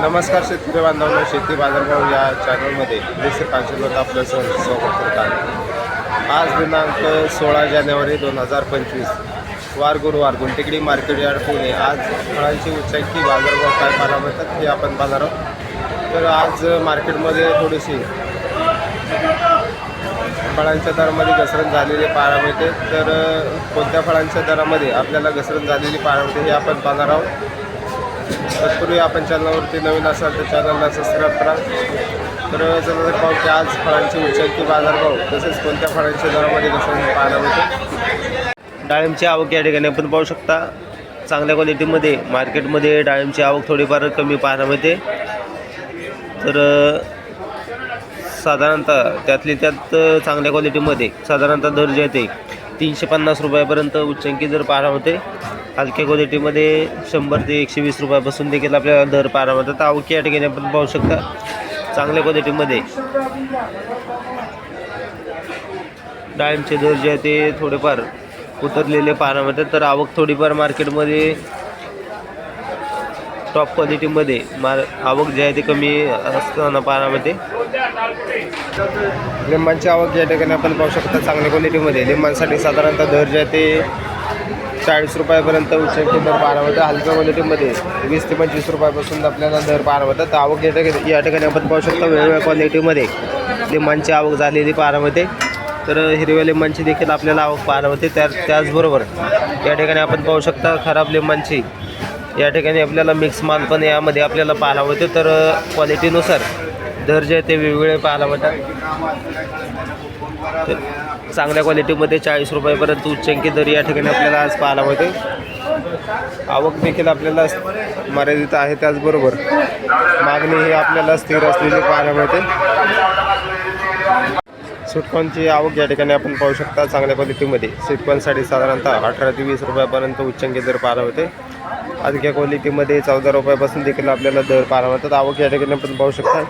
नमस्कार शेतकरी बांधवांना शेती बाजारभाव या चॅनलमध्ये पाचशे लोक आपलं सह स्वागत करतात आज दिनांक सोळा जानेवारी दोन हजार पंचवीस वार गुरुवार गुंटेकडी मार्केट यार्ड पुणे. आज फळांची उच्चांकी बाजारभाव काय पाहायला मिळतात हे आपण पाहणार आहोत. तर आज मार्केटमध्ये थोडीशी फळांच्या दरामध्ये घसरण झालेली पाहायला मिळते तर कोणत्या फळांच्या दरामध्ये आपल्याला घसरण झालेली पाहायला मिळते हे आपण पाहणार आहोत. तत्पूर्वी आपण चॅनलवरती नवीन असाल तर चॅनलला सबस्क्राईब करा. तर चला पाहू की आज फळांची उच्चांकी बाजारभाव तसेच कोणत्या फळांच्या दरामध्ये कसं पाहायला मिळतो डाळिंबची आवक या ठिकाणी आपण पाहू शकता. चांगल्या क्वालिटीमध्ये मार्केटमध्ये डाळिंबची आवक थोडीफार कमी पाहायला मिळते. तर साधारणतः त्यातली त्यात चांगल्या क्वालिटीमध्ये साधारणतः दर्जा येते. तीनशे पन्नास रुपयापर्यंत उच्चांकी दर पारा होते. हलक्या क्वालिटीमध्ये शंभर ते एकशे वीस रुपयापासून देखील आपल्याला दर पाहायला तर आवकी या ठिकाणी आपण पाहू शकता चांगल्या क्वालिटीमध्ये डाळिंबचे दर जे आहे ते थोडेफार उतरलेले पाहायला तर आवक थोडीफार मार्केटमध्ये टॉप क्वालिटीमध्ये मार आवक जे आहे ते कमी असताना पाहायला मिळते लिंबांची आवक या ठिकाणी आपण पाहू शकता चांगल्या क्वालिटीमध्ये लिंबांसाठी साधारणतः दर जे आहे ते चाळीस रुपयापर्यंत उच्च दर पाहायला मिळतं हलक्या क्वालिटीमध्ये वीस ते पंचवीस रुपयापासून आपल्याला दर पाहायला मिळतं तर आवक या ठिकाणी या ठिकाणी आपण पाहू शकता वेगवेगळ्या क्वालिटीमध्ये लिंबांची आवक झालेली पाहायला मिळते तर हिरव्या लिंबांची देखील आपल्याला आवक पाहायला होते. त्या त्याचबरोबर या ठिकाणी आपण पाहू शकता खराब लिंबांची. या ठिकाणी आपल्याला मिक्स माल पण यामध्ये आपल्याला पाहायला होते. तर क्वालिटीनुसार दर जे आहे ते वेगवेगळे पाहायला मिळतात. तर चांगल्या क्वालिटीमध्ये चाळीस रुपयापर्यंत उच्चंकी दर या ठिकाणी आपल्याला आज पाहायला मिळते. आवक देखील आपल्याला मर्यादित आहे त्याचबरोबर. मागणी ही आपल्याला स्थिर असलेली पाहायला मिळते. सुटकॉनची आवक या ठिकाणी आपण पाहू शकता चांगल्या क्वालिटीमध्ये सिटकॉनसाठी साधारणतः अठरा ते वीस रुपयापर्यंत उच्चंकी दर पाहायला मिळते. अधिक्या क्वालिटीमध्ये चौदा रुपयापासून देखील आपल्याला दर पाहायला आवक या ठिकाणी आपण पाहू शकता.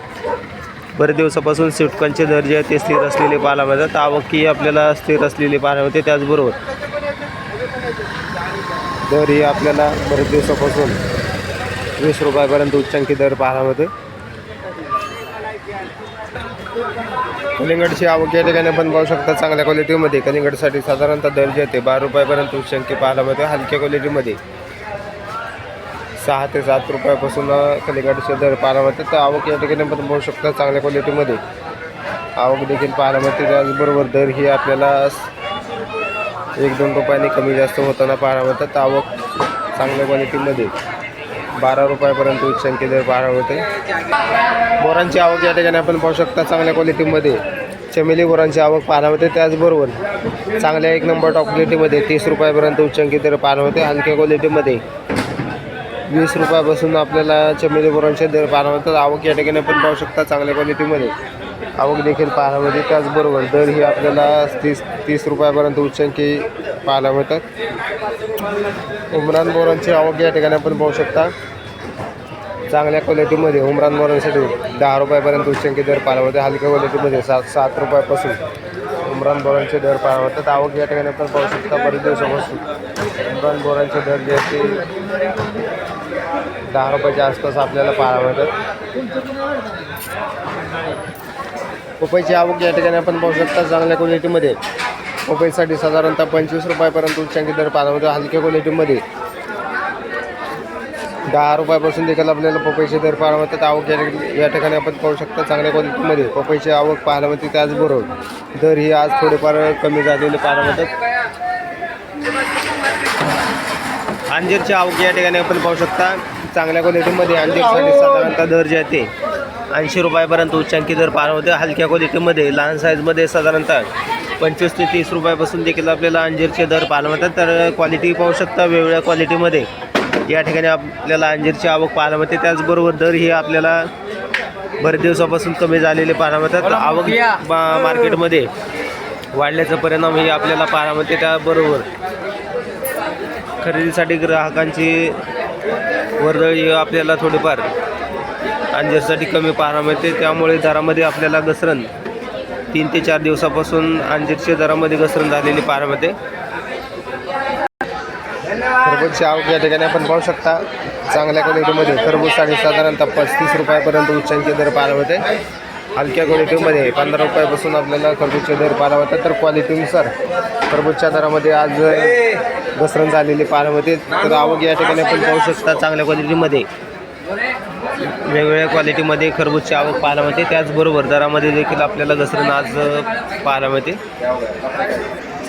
बरेच दिवसापासून स्विफ्टकॉनचे दर जे आहेत ते स्थिर असलेले पाहायला मिळतात. आवक ही आपल्याला स्थिर असलेली पाहायला मिळते. त्याचबरोबर दर ही आपल्याला बरेच दिवसापासून वीस रुपयापर्यंत उच्चांकी दर पाहायला मिळते. कलिंगडची आवक या ठिकाणी आपण पाहू शकता. चांगल्या क्वालिटीमध्ये कलिंगडसाठी साधारणतः दर जे आहे ते बारा रुपयापर्यंत उच्चांकी पाहायला मिळते. हलक्या क्वालिटीमध्ये सहा ते सात रुपयापासून कलिंगडचे दर पाहायला मिळते तर आवक या ठिकाणी पण पाहू शकता चांगल्या क्वालिटीमध्ये आवक देखील पाहायला मिळते. त्याचबरोबर दर ही आपल्याला एक दोन रुपयांनी कमी जास्त होताना पाहायला मिळतात. तर आवक चांगल्या क्वालिटीमध्ये बारा रुपयापर्यंत उच्चांकी दर पाहायला मिळते. बोरांची आवक या ठिकाणी आपण पाहू शकता चांगल्या क्वालिटीमध्ये चमेली बोरांची आवक पाहायला मिळते. त्याचबरोबर चांगल्या एक नंबर टॉप क्वालिटीमध्ये तीस रुपयापर्यंत उच्चांकी दर पाहायला मिळते. हलक्या क्वालिटीमध्ये वीस रुपयापासून आपल्याला चमेली बोरांचे दर पाहायला मिळतात. आवक या ठिकाणी पण पाहू शकता चांगल्या क्वालिटीमध्ये. आवक देखील पाहायला मिळते. त्याचबरोबर दर ही आपल्याला तीस तीस रुपयापर्यंत उच्चांकी पाहायला मिळतात. उमरान बोरांची आवक या ठिकाणी आपण पाहू शकता. चांगल्या क्वालिटीमध्ये उमरान बोरांसाठी दहा रुपयापर्यंत उच्चांकी दर पाहायला मिळते. हलक्या क्वालिटीमध्ये सात सात रुपयापासून उमरान बोरांचे दर पाहायला मिळतात. आवक या ठिकाणी आपण पाहू शकता. बरेच दिवसापासून उमरान बोरांचे दर जे आहेत ते दहा रुपयाच्या आसपास आपल्याला पाहायला मिळतात. पपईची आवक या ठिकाणी आपण पाहू शकता चांगल्या क्वालिटीमध्ये पपईसाठी साधारणतः पंचवीस रुपयापर्यंत उच्चांकी दर पाहायला मिळतो. हलक्या क्वालिटीमध्ये दहा रुपयापासून देखील आपल्याला पपईचे दर पाहायला मिळतात. आवक या ठिकाणी या ठिकाणी आपण पाहू शकता चांगल्या क्वालिटीमध्ये पपईची आवक पाहायला मिळते त्याचबरोबर. दर ही आज थोडेफार कमी झालेले पाहायला मिळतात. अंजीरची आवक या ठिकाणी आपण पाहू शकता. चांगल्या क्वालिटीमध्ये अंजीरसाठी साधारणतः दर जे आहे ते ऐंशी रुपयापर्यंत उच्चांकी दर पार होते. हलक्या क्वालिटीमध्ये लहान साईजमध्ये साधारणतः पंचवीस ते तीस रुपयापासून देखील आपल्याला अंजीरचे दर पाहायला मिळतात तर क्वालिटी पाहू शकता वेगवेगळ्या क्वालिटीमध्ये या ठिकाणी आपल्याला अंजीरची आवक पाहायला मिळते. त्याचबरोबर दर ही आपल्याला बरेच दिवसापासून कमी झालेले पाहायला मिळतात. आवक मा- मार्केटमध्ये वाढल्याचा परिणाम हे आपल्याला पाहायला मिळते. त्याबरोबर खरेदीसाठी ग्राहकांची वर्दळी आपल्याला थोडीफार अंजीरसाठी कमी पाहायला मिळते. त्यामुळे दरामध्ये आपल्याला घसरण तीन ते चार दिवसापासून अंजीरच्या दरामध्ये घसरण झालेली पाहायला मिळते. खरबूजची आवक या ठिकाणी आपण पाहू शकता. चांगल्या क्वालिटीमध्ये खरबूजसाठी साधारणतः पस्तीस रुपयापर्यंत उच्चांकी दर पाहायला होते हलक्या क्वालिटीमध्ये पंधरा रुपयापासून आपल्याला खरबूजचे दर पाहायला मिळतात. तर क्वालिटीनुसार खरबूजच्या दरामध्ये आज घसरण झालेली पाहायला होते तर आवक या ठिकाणी आपण पाहू शकता चांगल्या क्वालिटीमध्ये वेगवेगळ्या क्वालिटीमध्ये खरबूजची आवक पाहायला मिळते. त्याचबरोबर दरामध्ये देखील आपल्याला घसरण आज पाहायला मिळते.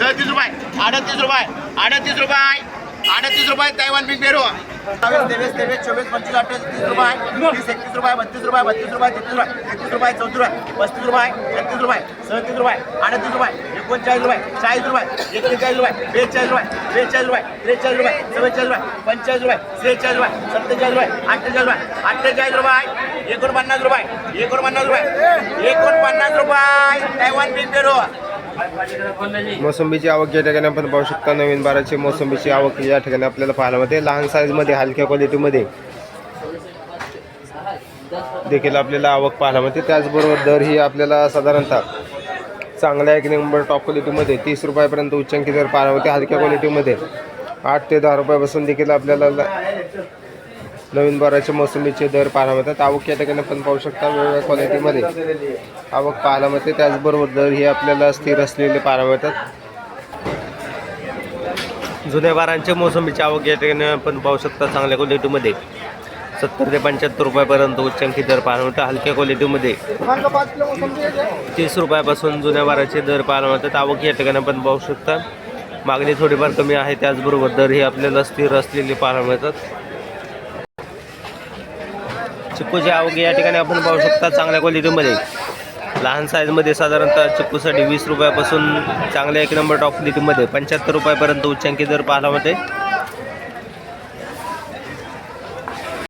अडतीस रुपये अडतीस रुपये अडतीस रुपये. अडतीस रुपये तैवान बिग बेरो. बावीस तेवीस तेवीस चोवीस पंचवीस अठ्ठावीस तीस रुपये तीस एकतीस रुपये बत्तीस रुपये बत्तीस रुपये तेहतीस रुपये एकतीस रुपये चौतीस रुपये पस्तीस रुपये छत्तीस रुपये सदतीस रुपये अडतीस रुपये एकोणचाळीस रुपये चाळीस रुपये एकेचाळीस रुपये बेचाळीस रुपये बेचाळीस रुपये त्रेचाळीस रुपये चव्वेचाळीस रुपये पंचेचाळीस रुपये त्रेचाळीस रुपये सत्तेचाळीस रुपये अठ्ठेचाळीस रुपये अठ्ठेचाळीस रुपये एकोणपन्नास रुपये एकोणपन्नास रुपये एकोणपन्नास रुपये तैवान बिग बेरो. मोसंबीची आवक या ठिकाणी आपण पाहू शकता नवीन बाराची मोसंबीची आवक या ठिकाणी आपल्याला पाहायला मिळते. लहान साईजमध्ये हलक्या क्वालिटीमध्ये देखील आपल्याला आवक पाहायला मिळते. त्याचबरोबर दर ही आपल्याला साधारणतः चांगल्या एक नंबर टॉप क्वालिटीमध्ये तीस रुपयापर्यंत उच्चांकी दर पाहायला मिळते हलक्या क्वालिटीमध्ये आठ ते दहा रुपयापासून देखील आपल्याला ल- नवीन बाराचे मोसंबीचे दर पाहायला मिळतात. आवक या ठिकाणी पण पाहू शकता वेगवेगळ्या क्वालिटीमध्ये आवक पाहायला मिळते. त्याचबरोबर दर हे आपल्याला स्थिर असलेले पाहायला मिळतात. जुन्या बारांच्या मोसंबीची आवक या ठिकाणी आपण पाहू शकता चांगल्या क्वालिटीमध्ये सत्तर ते पंच्याहत्तर रुपयापर्यंत उच्चांकी दर पाहायला मिळतात. हलक्या क्वालिटीमध्ये तीस रुपयापासून जुन्या बाराचे दर पाहायला मिळतात. आवक या ठिकाणी आपण पाहू शकता. मागणी थोडीफार कमी आहे. त्याचबरोबर दर हे आपल्याला स्थिर असलेले पाहायला मिळतात. चिक्कूची आवक या ठिकाणी आपण पाहू शकता चांगल्या क्वालिटीमध्ये लहान साईजमध्ये साधारणतः चिक्कूसाठी वीस रुपयापासून चांगल्या एक नंबर टॉप क्वालिटीमध्ये पंच्याहत्तर रुपयापर्यंत उच्चांकी दर पाहायला मिळते.